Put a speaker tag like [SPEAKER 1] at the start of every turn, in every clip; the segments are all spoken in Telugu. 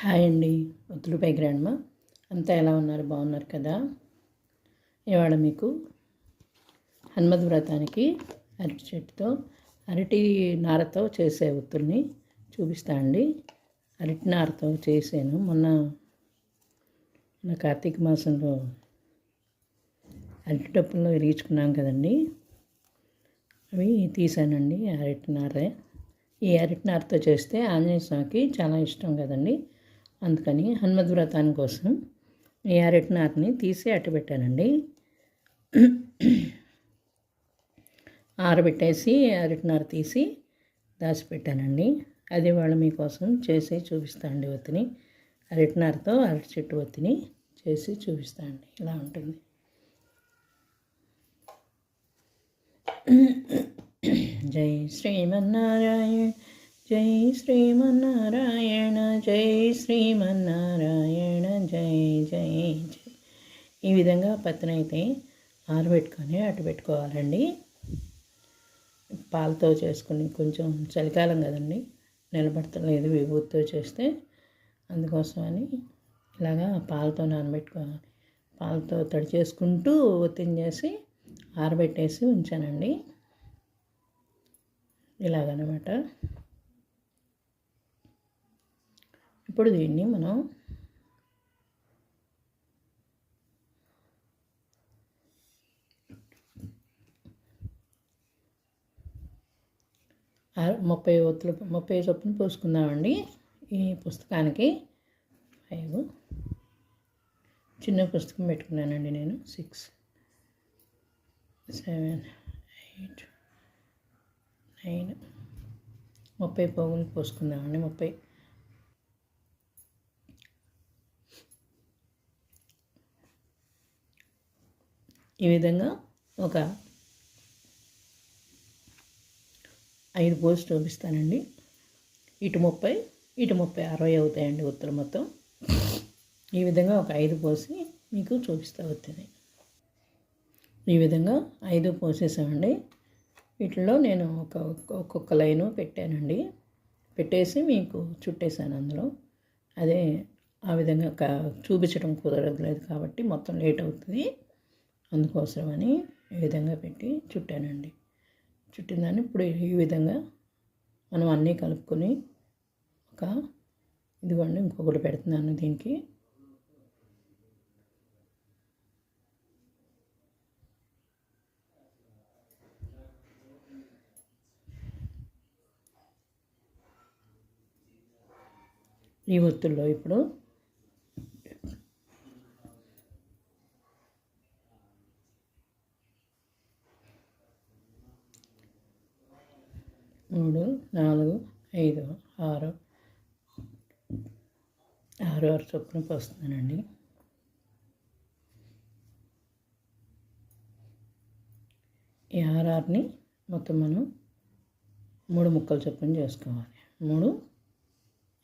[SPEAKER 1] హాయ్ అండి. ఒత్తులపై గ్రాండ్మా అంతా ఎలా ఉన్నారు? బాగున్నారు కదా? ఇవాళ మీకు హనుమద్ వ్రతానికి అరటి చెట్టుతో అరటి నారతో చేసే ఒత్తుల్ని చూపిస్తా అండి. అరటి నారతో చేసాను. మొన్న మన కార్తీక మాసంలో అరటి డప్పుల్లో విరిగించుకున్నాం కదండి. అవి తీసానండి అరటి నారే. ఈ అరటి నారతో చేస్తే ఆంజనేయ స్వామికి చాలా ఇష్టం కదండి. అందుకని హనుమద్ వ్రతాని కోసం ఈ అరటి నారని తీసి అట్టబెట్టానండి ఆరబెట్టేసి అరటినార తీసి దాచిపెట్టానండి. అది వాళ్ళు మీకోసం చేసి చూపిస్తానండి ఒత్తిని. అరటినారతో అరటి చెట్టు ఒత్తిని చేసి చూపిస్తానండి ఇలా ఉంటుంది. జై శ్రీమన్నారాయణ. జై శ్రీమన్నారాయణ జై శ్రీమన్నారాయణ జై జై జై. ఈ విధంగా పత్తినైతే ఆరబెట్టుకొని అటు పెట్టుకోవాలండి. పాలతో చేసుకుని కొంచెం చలికాలం కదండి నిలబడతలేదు విభూతితో చేస్తే. అందుకోసమని ఇలాగా పాలతో నానబెట్టుకోవాలి పాలతో తడి చేసుకుంటూ ఒత్తిడి చేసి ఆరబెట్టేసి ఉంచానండి. ఇలాగనమాట. ఇప్పుడు దీన్ని మనం ముప్పై ఒత్తులు ముప్పై చొప్పున పోసుకుందామండి. ఈ పుస్తకానికి ఫైవ్ చిన్న పుస్తకం పెట్టుకున్నానండి నేను. సిక్స్ సెవెన్ ఎయిట్ నైన్ ముప్పై పోగులు పోసుకుందామండి. ముప్పై ఈ విధంగా ఒక ఐదు పోసి చూపిస్తానండి. ఇటు ముప్పై ఇటు ముప్పై అరవై అవుతాయండి ఉత్తరం మొత్తం. ఈ విధంగా ఒక ఐదు పోసి మీకు చూపిస్తా వచ్చింది. ఈ విధంగా ఐదు పోసేసామండి వీటిలో నేను ఒక ఒక్కొక్క లైను పెట్టానండి. పెట్టేసి మీకు చుట్టేసాను అందులో. అదే ఆ విధంగా చూపించడం కుదరలేదు కాబట్టి మొత్తం లేట్ అవుతుంది. అందుకోసమని ఈ విధంగా పెట్టి చుట్టానండి. చుట్టిందాన్ని ఇప్పుడు ఈ విధంగా మనం అన్నీ కలుపుకొని ఒక ఇదిగోండి ఇంకొకటి పెడుతున్నాను దీనికి. ఈ ఒత్తుల్లో ఇప్పుడు మూడు నాలుగు ఐదు ఆరు ఆరు ఆరు చొప్పున పోస్తున్నానండి. ఈ ఆర్ఆర్ని మొత్తం మనం మూడు ముక్కలు చొప్పున చేసుకోవాలి. మూడు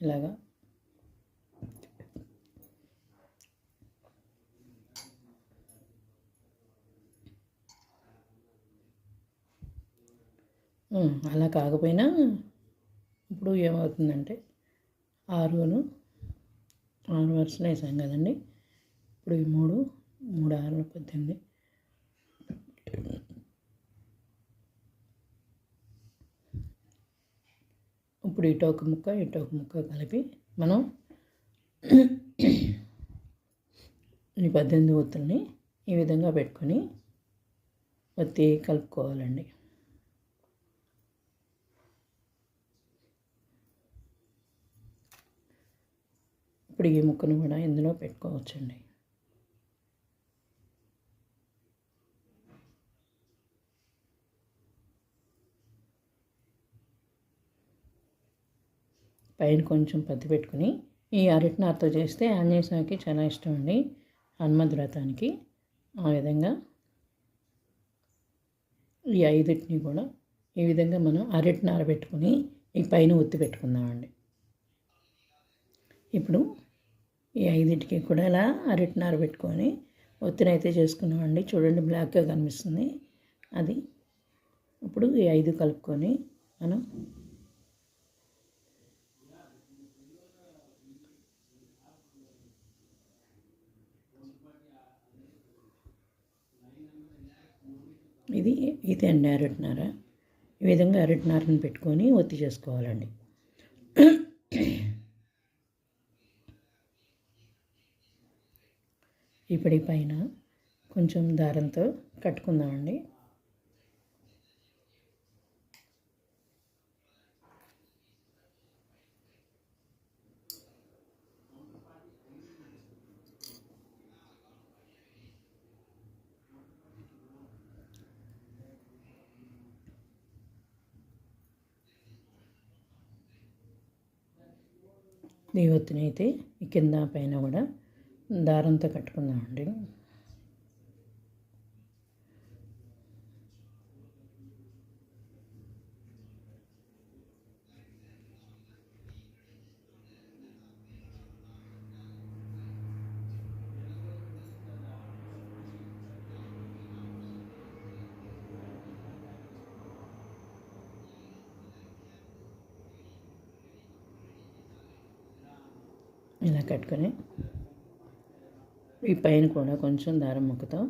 [SPEAKER 1] ఇలాగా. అలా కాకపోయినా ఇప్పుడు ఏమవుతుందంటే ఆరును ఆరు వరుసలు వేసాం కదండి. ఇప్పుడు ఈ మూడు మూడు ఆరులు పద్దెనిమిది. ఇప్పుడు ఇటు ఒక ముక్క ఇటు ఒక ముక్క కలిపి మనం ఈ పద్దెనిమిది ఒత్తుల్ని ఈ విధంగా పెట్టుకొని ఒత్తి కలుపుకోవాలండి. ఇప్పుడు ఈ ముక్కను కూడా ఇందులో పెట్టుకోవచ్చండి. పైన కొంచెం పత్తి పెట్టుకుని ఈ అరటి నారతో చేస్తే ఆంజనేయ స్వామికి చాలా ఇష్టం అండి హనుమద్ వ్రతానికి ఆ విధంగా ఈ ఐదుటిని కూడా ఈ విధంగా మనం అరటి నార పెట్టుకుని ఈ పైన ఒత్తి పెట్టుకుందామండి. ఇప్పుడు ఈ ఐదింటికి కూడా ఇలా అరటినారు పెట్టుకొని ఒత్తినైతే చేసుకున్నామండి. చూడండి బ్లాక్గా కనిపిస్తుంది. అది ఇప్పుడు ఈ ఐదు కలుపుకొని మనం ఇది ఇది అండి అరటినార. ఈ విధంగా అరటినారని పెట్టుకొని ఒత్తి చేసుకోవాలండి. ఇప్పుడు పైన కొంచెం దారంతో కట్టుకుందామండి. దేవతని ఒత్తినైతే ఈ కింద పైన కూడా దారంతో కట్టుకుందామండి ఇలా కట్టుకొని ఈ పైన కూడా కొంచెం దారం ముక్కతో.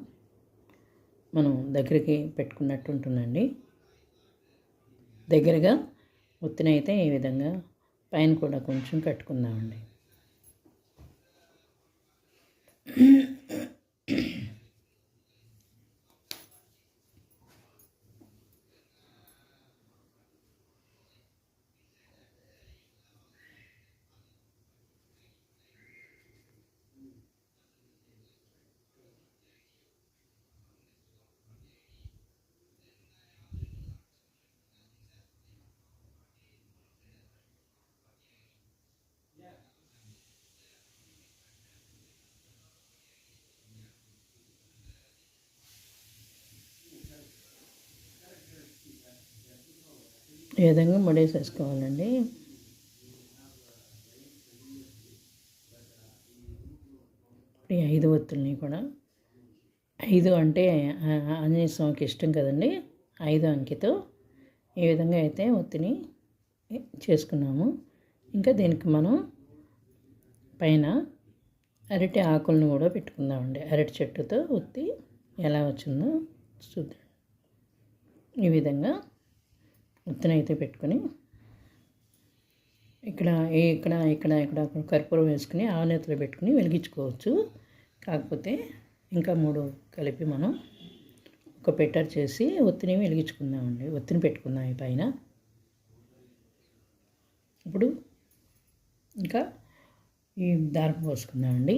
[SPEAKER 1] మనం దగ్గరికి పెట్టుకున్నట్టు ఉంటుందండి. దగ్గరగా ఒత్తినైతే ఈ విధంగా పైన కూడా కొంచెం కట్టుకుందామండి. ఈ విధంగా ముడేసేసుకోవాలండి. ఈ ఐదు ఒత్తుల్ని కూడా. ఐదు అంటే ఆంజనేయ స్వామికి ఇష్టం కదండి. ఐదు అంకెతో ఈ విధంగా అయితే ఒత్తిని చేసుకున్నాము. ఇంకా దీనికి మనం పైన అరటి ఆకులను కూడా పెట్టుకుందామండి. అరటి చెట్టుతో ఒత్తి ఎలా వచ్చిందో చూద్దాం. ఈ విధంగా ఉత్తనైతే పెట్టుకొని ఇక్కడ ఇక్కడ ఇక్కడ ఇక్కడ కర్పూరం వేసుకుని ఆవనేతలు పెట్టుకుని వెలిగించుకోవచ్చు. కాకపోతే ఇంకా మూడు కలిపి మనం ఒక పెట్టర్ చేసి ఒత్తిని వెలిగించుకుందామండి. ఒత్తిని పెట్టుకుందాం ఈ పైన. ఇప్పుడు ఇంకా ఈ దారం పోసుకుందామండి.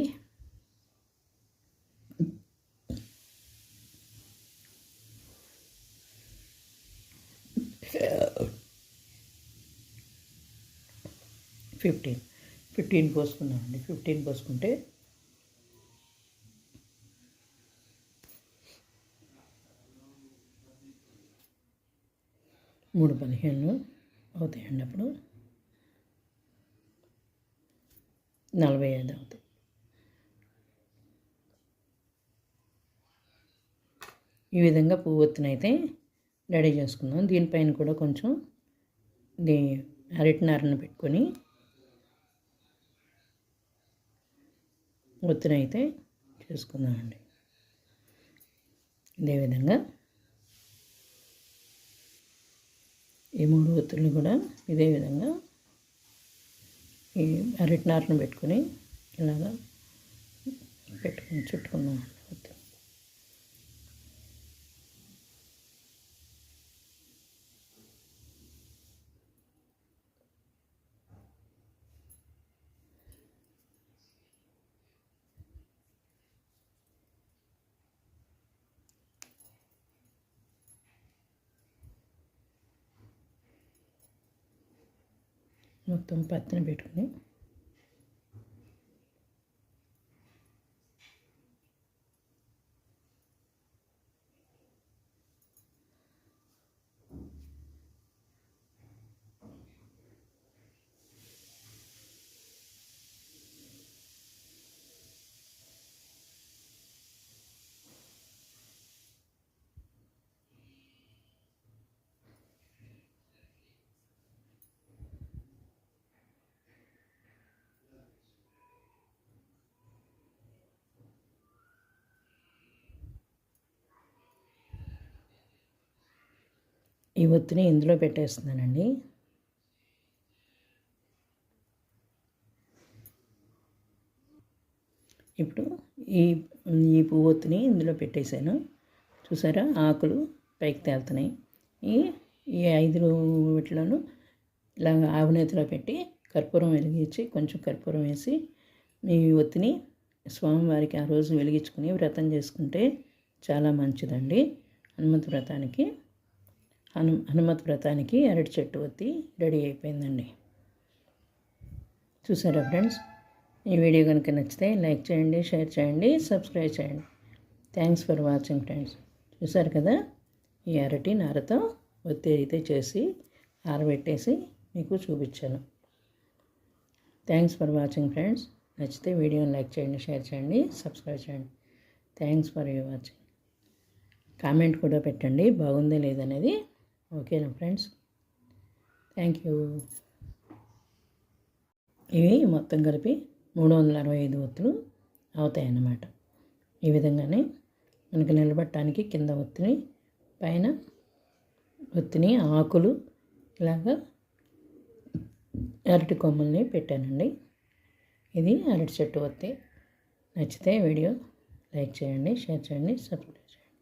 [SPEAKER 1] ఫిఫ్టీన్. ఫిఫ్టీన్ పోసుకున్నామండి. ఫిఫ్టీన్ పోసుకుంటే మూడు పదిహేను అవుతాయండి అప్పుడు. నలభై ఐదు అవుతాయి. ఈ విధంగా పువ్వొత్తునైతే రెడీ చేసుకుందాం. దీనిపైన కూడా కొంచెం ఇది అరటినారను పెట్టుకొని ఒత్తినైతే చేసుకుందామండి. ఇదే విధంగా ఈ మూడు ఒత్తులు కూడా ఇదే విధంగా ఈ అరటినారను పెట్టుకొని ఇలాగా పెట్టుకొని చుట్టుకుందాం ఒత్తి మొత్తం పత్తిని పెట్టుకుని ఈ ఒత్తిని ఇందులో పెట్టేస్తున్నానండి. ఇప్పుడు ఈ ఈ పువ్వు ఒత్తిని ఇందులో పెట్టేశాను. చూసారా? ఆకులు పైకి తేలుతున్నాయి. ఈ ఈ ఐదు వీటిలోనూ ఇలా ఆవునేతిలో పెట్టి కర్పూరం వెలిగించి కొంచెం కర్పూరం వేసి మీ ఒత్తిని స్వామివారికి ఆ రోజు వెలిగించుకుని వ్రతం చేసుకుంటే చాలా మంచిదండి. హనుమంత వ్రతానికి హను హనుమత్ వ్రతానికి అరటి చెట్టు ఒత్తి రెడీ అయిపోయిందండి. చూసారా ఫ్రెండ్స్? ఈ వీడియో కనుక నచ్చితే లైక్ చేయండి షేర్ చేయండి సబ్స్క్రైబ్ చేయండి. Thanks for watching friends. చూసారు కదా? ఈ అరటి నారతో ఒత్తి అయితే చేసి ఆరబెట్టేసి మీకు చూపించాను. Thanks for watching friends. నచ్చితే వీడియోని లైక్ చేయండి షేర్ చేయండి సబ్స్క్రైబ్ చేయండి. Thanks for you watching. Comment కూడా పెట్టండి బాగుందా లేదనేది ఓకేనా ఫ్రెండ్స్? Thank you. ఇవి మొత్తం కలిపి మూడు వందల అరవై ఐదు ఒత్తులు అవుతాయి అన్నమాట ఈ విధంగానే మనకు నిలబట్టడానికి కింద ఒత్తిని పైన ఒత్తిని ఆకులు ఇలాగా అరటి కొమ్మల్ని పెట్టానండి. ఇది అరటి చెట్టు ఒత్తి. నచ్చితే వీడియో లైక్ చేయండి షేర్ చేయండి సబ్స్క్రైబ్ చేయండి.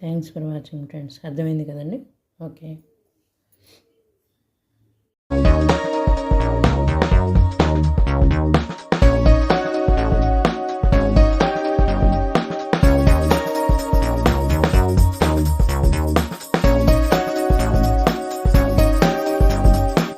[SPEAKER 1] Thanks for watching friends. అర్థమైంది కదండి? Okay.